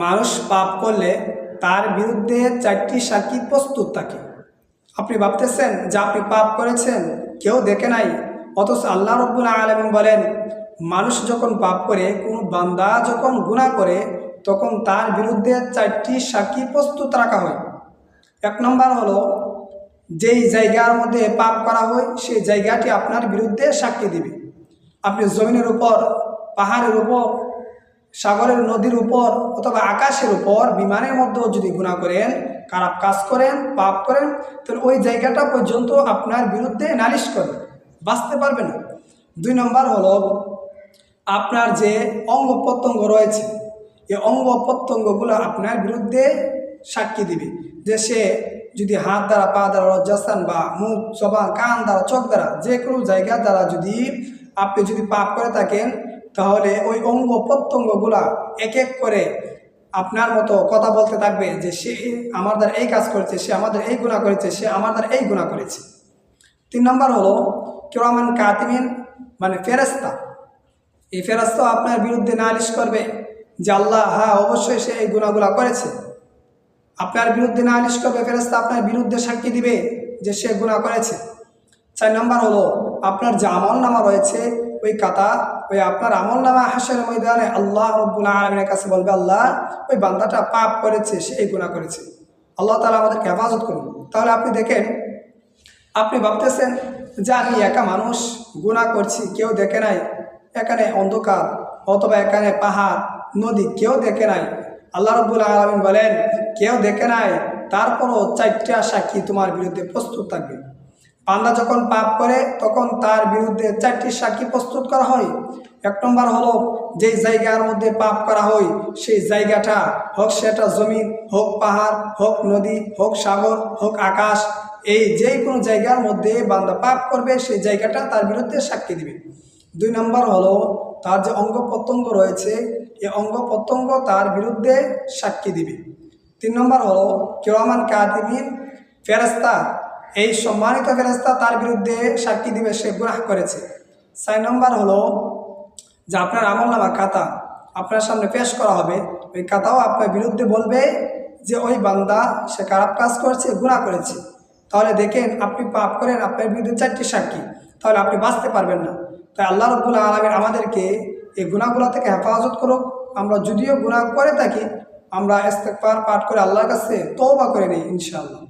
মানুষ পাপ করলে তার বিরুদ্ধে চারটি সাক্ষী প্রস্তুত থাকে। আপনি ভাবতেছেন যে আপনি পাপ করেছেন, কেউ দেখে নাই। অথচ আল্লাহ রব্বুল আলমিন বলেন, মানুষ যখন পাপ করে, কোনো বান্দা যখন গুণা করে, তখন তার বিরুদ্ধে চারটি সাক্ষী প্রস্তুত রাখা হয়। এক নম্বর হলো, যেই জায়গার মধ্যে পাপ করা হয়, সেই জায়গাটি আপনার বিরুদ্ধে সাক্ষী দিবে। আপনি জমিনের উপর, পাহাড়ের উপর সাগরের নদীর উপর অথবা আকাশের উপর বিমানের মধ্যেও যদি গুণা করেন, খারাপ কাজ করেন, পাপ করেন, তাহলে ওই জায়গাটা পর্যন্ত আপনার বিরুদ্ধে নালিশ করে বাঁচতে পারবে না। দুই নম্বর হলো, আপনার যে অঙ্গ প্রত্যঙ্গ রয়েছে, এই অঙ্গ প্রত্যঙ্গগুলো আপনার বিরুদ্ধে সাক্ষী দিবে। যে সে যদি হাত দ্বারা, পা দ্বারা, লজ্জাস্থান বা মুখ, জবান, কান দ্বারা, চোখ দ্বারা, যে কোনো জায়গা দ্বারা যদি আপনি যদি পাপ করে থাকেন তাহলে ওই অঙ্গ প্রত্যঙ্গগুলা এক এক করে আপনার মতো কথা বলতে থাকবে যে সে আমার দ্বারা এই কাজ করেছে, সে আমাদের এই গুণা করেছে, সে আমার দ্বারা এই গুণা করেছে। তিন নম্বর হলো কেরামান কাতিমিন মানে ফেরেস্তা এই ফেরাস্তা আপনার বিরুদ্ধে নালিশ করবে যে আল্লাহ হ্যাঁ অবশ্যই সে এই গুণাগুলা করেছে। আপনার বিরুদ্ধে নালিশ করবে ফেরাস্তা আপনার বিরুদ্ধে সাক্ষী দিবে যে সে গুণা করেছে। চার নম্বর হলো, আপনার যে আমল নামা রয়েছে ওই কাতা, ওই আপনার আমল নামা হাসের ময়দানে আল্লাহ রব্বুল আলমিনের কাছে বলবে, আল্লাহ, ওই বান্দাটা পাপ করেছে, সে এই গুণা করেছে। আল্লাহ তালা আমাদেরকে হেফাজত করুন। তাহলে আপনি দেখেন, আপনি ভাবতেছেন যে আমি একা মানুষ গুণা করছি, কেউ দেখে নাই। এখানে অন্ধকার অথবা এখানে পাহাড়, নদী কেউ দেখে নাই। আল্লাহ রব্বুল আলমিন বলেন, কেউ দেখে নাই, তারপরও চারটা সাক্ষী তোমার বিরুদ্ধে প্রস্তুত থাকবে। বান্দা যখন পাপ করে, তখন তার বিরুদ্ধে চারটি সাক্ষী প্রস্তুত করা হয়। এক নম্বর হলো, যেই জায়গার মধ্যে পাপ করা হয়, সেই জায়গাটা হোক সেটা জমিন, হোক পাহাড়, হোক নদী, হোক সাগর, হোক আকাশ, এই যে কোনো জায়গার মধ্যে বান্দা পাপ করবে, সেই জায়গাটা তার বিরুদ্ধে সাক্ষী দিবে। দুই নম্বর হলো, তার যে অঙ্গ প্রত্যঙ্গ রয়েছে এই অঙ্গ প্রত্যঙ্গ তার বিরুদ্ধে সাক্ষী দিবে। তিন নম্বর হলো, কেরামান কাতিমিন ফেরেস্তা এই সম্মানিত ফেরেস্তা তার বিরুদ্ধে সাক্ষী দিবে, সে গুনাহ করেছে। চার নম্বর হলো যে আপনার আমল নামা খাতা আপনার সামনে পেশ করা হবে। ওই খাতাও আপনার বিরুদ্ধে বলবে যে ওই বান্দা সে খারাপ কাজ করেছে গুণা করেছে। তাহলে দেখেন, আপনি পাপ করেন, আপনার বিরুদ্ধে চারটি সাক্ষী। তাহলে আপনি বাঁচতে পারবেন না। তাই আল্লাহ রব্বুল্লাহ আলমের আমাদেরকে এই গুণাগুলো থেকে হেফাজত করুক। আমরা যদিও গুণা করে থাকি, আমরা ইস্তেকবার পাঠ করে আল্লাহর কাছে তওবা করে নিই, ইনশাআল্লাহ।